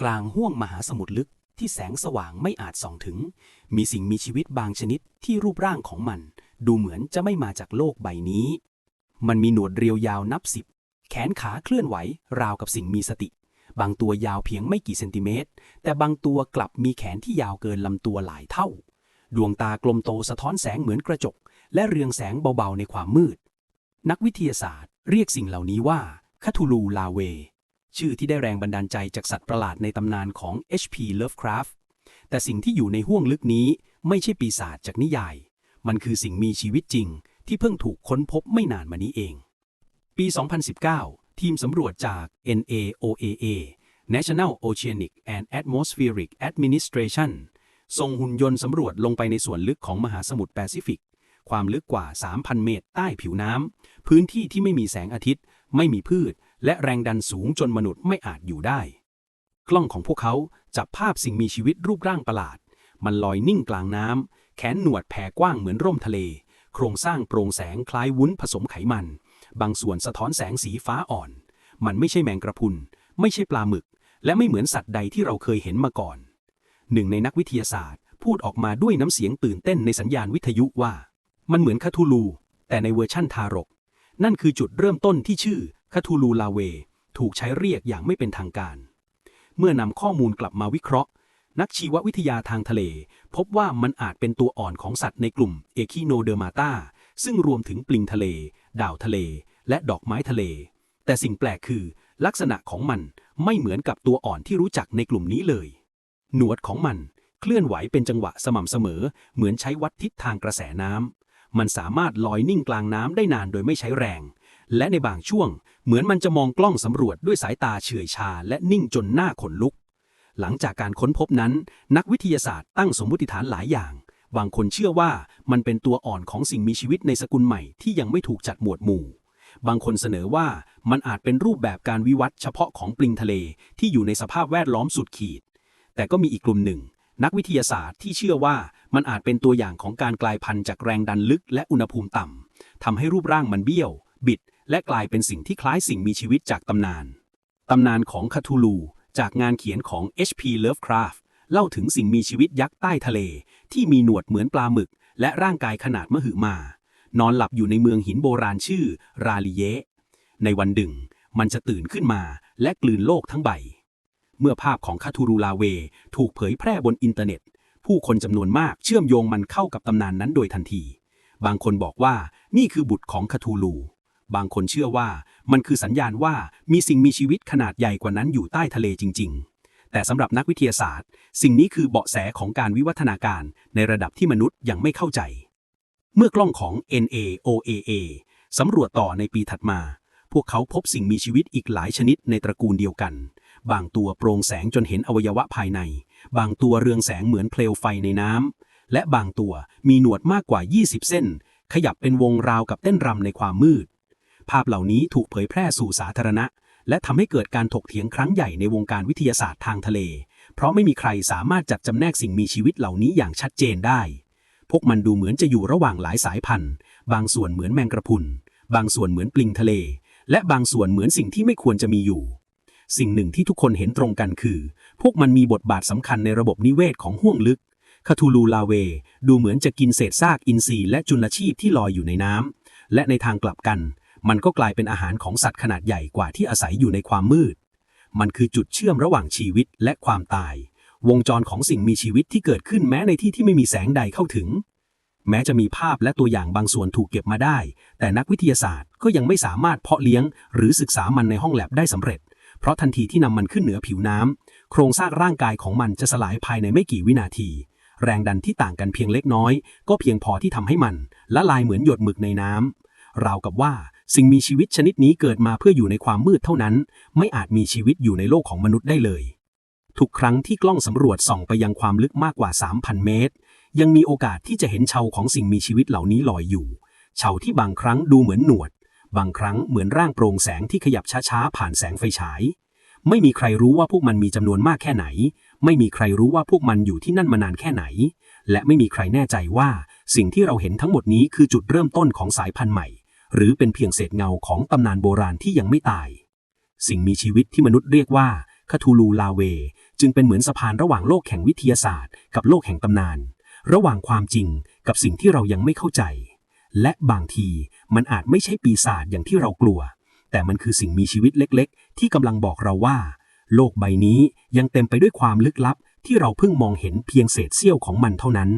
กลางห้วงมหาสมุทรลึกที่แสงสว่างไม่อาจส่องถึง มีสิ่งมีชีวิตบางชนิดที่รูปร่างของมัน ดูเหมือนจะไม่มาจากโลกใบนี้ มันมีหนวดเรียวยาวนับสิบ แขนขาเคลื่อนไหว ราวกับสิ่งมีสติ บางตัวยาวเพียงไม่กี่เซนติเมตร แต่บางตัวกลับมีแขนที่ยาวเกินลำตัวหลายเท่า ดวงตากลมโตสะท้อนแสงเหมือนกระจก และเรืองแสงเบาๆในความมืด นักวิทยาศาสตร์ เรียกสิ่งเหล่านี้ว่าคาทูลูลาเว ชื่อที่ได้แรงบันดาลใจจากสัตว์ประหลาดในตำนานของ H.P. Lovecraft แต่สิ่งที่อยู่ในห้วงลึกนี้ไม่ใช่ปีศาจจากนิยาย มันคือสิ่งมีชีวิตจริง ที่เพิ่งถูกค้นพบไม่นานมานี้เอง ปี 2019 ทีมสำรวจจาก NAOAA National Oceanic and Atmospheric Administration ส่งหุ่นยนต์สำรวจลงไปในส่วนลึกของมหาสมุทรแปซิฟิก ความลึกกว่า 3,000 เมตรใต้ผิวน้ำ พื้นที่ที่ไม่มีแสงอาทิตย์ ไม่มีพืช และแรงดันสูงจนมนุษย์ไม่อาจอยู่ได้ กล้องของพวกเขาจับภาพสิ่งมีชีวิตรูปร่างประหลาด มันลอยนิ่งกลางน้ำ แขนหนวดแผ่กว้างเหมือนร่มทะเล โครงสร้างโปร่งแสงคล้ายวุ้นผสมไขมัน บางส่วนสะท้อนแสงสีฟ้าอ่อน มันไม่ใช่แมงกระพุน ไม่ใช่ปลาหมึก และไม่เหมือนสัตว์ใดที่เราเคยเห็นมาก่อน หนึ่งในนักวิทยาศาสตร์ พูดออกมาด้วยน้ำเสียงตื่นเต้นในสัญญาณวิทยุว่า มันเหมือนคาทูลู แต่ในเวอร์ชั่นทารก นั่นคือจุดเริ่มต้นที่ชื่อ คาทูลูลาเว ถูกใช้เรียกอย่างไม่เป็นทางการ เมื่อนำข้อมูลกลับมาวิเคราะห์ นักชีววิทยาทางทะเล พบว่ามันอาจเป็นตัวอ่อนของสัตว์ในกลุ่มเอคิโนเดอร์มาตาซึ่งรวมถึงปลิงทะเล ดาวทะเล และดอกไม้ทะเล แต่สิ่งแปลกคือ ลักษณะของมันไม่เหมือนกับตัวอ่อนที่รู้จักในกลุ่มนี้เลย หนวดของมันเคลื่อนไหวเป็นจังหวะสม่ำเสมอ เหมือนใช้วัดทิศทางกระแสน้ำมันสามารถลอยนิ่งกลางน้ำได้นานโดยไม่ใช้แรง และในบางช่วง เหมือนมันจะมองกล้องสำรวจด้วยสายตาเฉื่อยชาและนิ่งจนหน้าขนลุก หลังจากการค้นพบนั้น นักวิทยาศาสตร์ตั้งสมมติฐานหลายอย่าง บางคนเชื่อว่ามันเป็นตัวอ่อนของสิ่งมีชีวิตในสกุลใหม่ที่ยังไม่ถูกจัดหมวดหมู่ บางคนเสนอว่ามันอาจเป็นรูปแบบการวิวัฒน์เฉพาะของปลิงทะเลที่อยู่ในสภาพแวดล้อมสุดขีด แต่ก็มีอีกกลุ่มหนึ่งนักวิทยาศาสตร์ที่เชื่อว่ามันอาจเป็นตัวอย่างของการกลายพันธุ์จากแรงดันลึกและอุณหภูมิต่ำทำให้รูปร่างมันเบี้ยว บิด และกลายเป็นสิ่งที่คล้ายสิ่งมีชีวิตจากตำนาน ตำนานของคาทูลู จากงานเขียนของ H.P. Lovecraft เล่าถึงสิ่งมีชีวิตยักษ์ใต้ทะเล ที่มีหนวดเหมือนปลาหมึก และร่างกายขนาดมหึมา นอนหลับอยู่ในเมืองหินโบราณชื่อ ราลิเยในวันดึงมันจะตื่นขึ้นมาและกลืนโลกทั้งใบ เมื่อภาพของคาทูรูลาเว ถูกเผยแพร่บนอินเทอร์เน็ต ผู้คนจำนวนมากเชื่อมโยงมันเข้ากับตำนานนั้นโดยทันที บางคนบอกว่านี่คือบุตรของคาทูลู บางคนเชื่อว่า มันคือสัญญาณว่ามีสิ่งมีชีวิตขนาดใหญ่กว่านั้นอยู่ใต้ทะเลจริง ๆ แต่สำหรับนักวิทยาศาสตร์ สิ่งนี้คือเบาะแสของการวิวัฒนาการในระดับที่มนุษย์ยังไม่เข้าใจ เมื่อกล้องของ NAOAA สำรวจต่อในปีถัดมา พวกเขาพบสิ่งมีชีวิตอีกหลายชนิดในตระกูลเดียวกัน บางตัวโปร่งแสงจนเห็นอวัยวะภายใน บางตัวเรืองแสงเหมือนเปลวไฟในน้ำและบางตัวมีหนวดมากกว่า 20 เส้น ขยับเป็นวงราวกับเต้นรำในความมืด ภาพเหล่านี้ถูกเผยแพร่สู่สาธารณะ และทำให้เกิดการถกเถียงครั้งใหญ่ในวงการวิทยาศาสตร์ทางทะเล เพราะไม่มีใครสามารถจัดจำแนกสิ่งมีชีวิตเหล่านี้อย่างชัดเจนได้ พวกมันดูเหมือนจะอยู่ระหว่างหลายสายพันธุ์ บางส่วนเหมือนแมงกระพุน บางส่วนเหมือนปลิงทะเล และบางส่วนเหมือนสิ่งที่ไม่ควรจะมีอยู่ สิ่งหนึ่งที่ทุกคนเห็นตรงกันคือ พวกมันมีบทบาทสำคัญในระบบนิเวศของห้วงลึกคาทูลูลาเว ดูเหมือนจะกินเศษซากอินทรีย์และจุลชีพที่ลอยอยู่ในน้ำและในทางกลับกัน มันก็กลายเป็นอาหารของสัตว์ขนาดใหญ่กว่าที่อาศัยอยู่ในความมืด มันคือจุดเชื่อมระหว่างชีวิตและความตาย วงจรของสิ่งมีชีวิตที่เกิดขึ้นแม้ในที่ที่ไม่มีแสงใดเข้าถึง แม้จะมีภาพและตัวอย่างบางส่วนถูกเก็บมาได้ แต่นักวิทยาศาสตร์ก็ยังไม่สามารถเพาะเลี้ยง หรือศึกษามันในห้องแลบได้สำเร็จ เพราะทันทีที่นำมันขึ้นเหนือผิวน้ำโครงสร้างร่างกายของมันจะสลายภายในไม่กี่วินาทีแรงดันที่ต่างกันเพียงเล็กน้อย ก็เพียงพอที่ทำให้มันละลายเหมือนหยดหมึกในน้ำ ราวกับว่าสิ่งมีชีวิตชนิดนี้เกิดมาเพื่ออยู่ในความมืดเท่านั้น ไม่อาจมีชีวิตอยู่ในโลกของมนุษย์ได้เลย ทุกครั้งที่กล้องสำรวจส่องไปยังความลึกมากกว่า 3,000 เมตร ยังมีโอกาสที่จะเห็นเชาของสิ่งมีชีวิตเหล่านี้ลอยอยู่ เชาที่บางครั้งดูเหมือนหนวด บางครั้งเหมือนร่างโปร่งแสงที่ขยับช้าๆผ่านแสงไฟฉาย ไม่มีใครรู้ว่าพวกมันมีจำนวนมากแค่ไหน ไม่มีใครรู้ว่าพวกมันอยู่ที่นั่นมานานแค่ไหน และไม่มีใครแน่ใจว่าสิ่งที่เราเห็นทั้งหมดนี้คือจุดเริ่มต้นของสายพันธุ์ใหม่ หรือเป็นเพียงเศษเงาของตำนานโบราณที่ยังไม่ตาย สิ่งมีชีวิตที่มนุษย์เรียกว่าคาทูลูลาเว จึงเป็นเหมือนสะพานระหว่างโลกแห่งวิทยาศาสตร์ กับโลกแห่งตำนาน ระหว่างความจริงกับสิ่งที่เรายังไม่เข้าใจ และบางทีมันอาจไม่ใช่ปีศาจอย่างที่เรากลัว แต่มันคือสิ่งมีชีวิตเล็กๆ ที่กำลังบอกเราว่า โลกใบนี้ยังเต็มไปด้วยความลึกลับที่เราเพิ่งมองเห็นเพียงเศษเสี้ยวของมันเท่านั้น